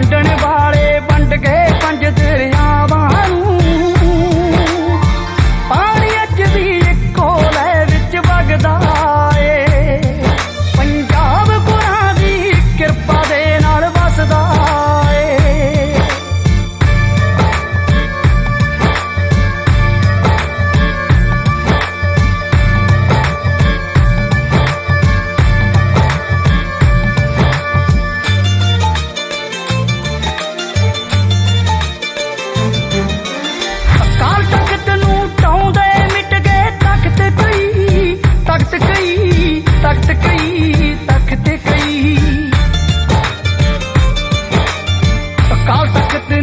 টনটনে கால் பக்கத்து